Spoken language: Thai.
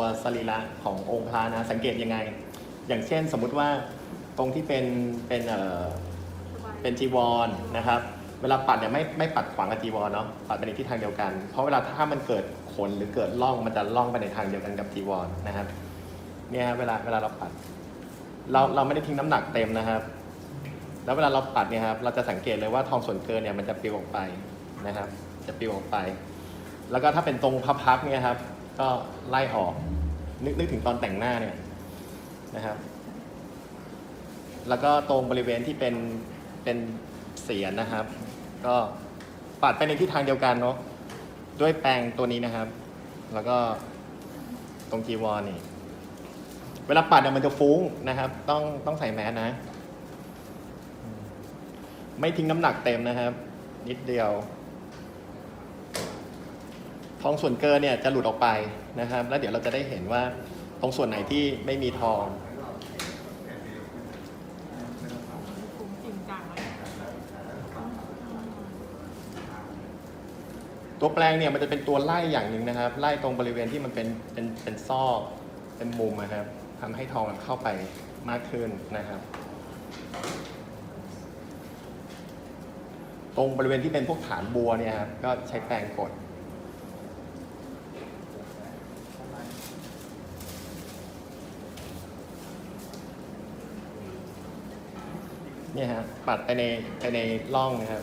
ตัวสรีระขององค์พระนะสังเกตยังไง อย่างเช่นสมมุติว่าตรงที่เป็นเป็นเอ่อเป็นจีวรนะครับ เวลาปัดเนี่ยไม่ไม่ปัดขวางกับจีวรเนาะปัดไปในทิศทางเดียวกัน เพราะเวลาถ้ามันเกิดขนหรือเกิดร่องมันจะร่องไปในทางเดียวกันกับจีวรนะครับเนี่ยฮะเวลาเวลาเราปัด เราเราไม่ได้ทิ้งน้ำหนักเต็มนะครับ แล้วเวลาเราปัดเนี่ยครับเราจะสังเกตเลยว่าทองส่วนเกินเนี่ยมันจะปลิวออกไปนะครับ จะปลิวออกไป แล้วก็ถ้าเป็นตรงพับๆเนี่ยครับ ก็ไล่ออก นึกนึกถึงตอนแต่งหน้าเนี่ยนะครับ แล้วก็ตรงบริเวณที่เป็นเป็นเสียนนะครับ ก็ปัดไปในทิศทางเดียวกันเนาะด้วยแปรงตัวนี้นะครับ แล้วก็ตรงจีวรนี่ เวลาปัดเนี่ยมันจะฟุ้งนะครับ ต้องต้องใส่แมสนะ ไม่ทิ้งน้ำหนักเต็มนะครับ นิดเดียว ทองส่วนเกินเนี่ยจะหลุดออกไปนะครับ แล้วเดี๋ยวเราจะได้เห็นว่าตรงส่วนไหนที่ไม่มีทองตัวแปลงเนี่ยมันจะเป็นตัวไล่อย่างหนึ่งนะครับ ไล่ตรงบริเวณที่มันเป็นเป็นเป็นซอกเป็นมุมนะครับทำให้ทองเข้าไปมากขึ้นนะครับ ตรงบริเวณที่เป็นพวกฐานบัวเนี่ยครับก็ใช้แปรงกด เนี่ยฮะปัดไปในไปในร่องนะครับ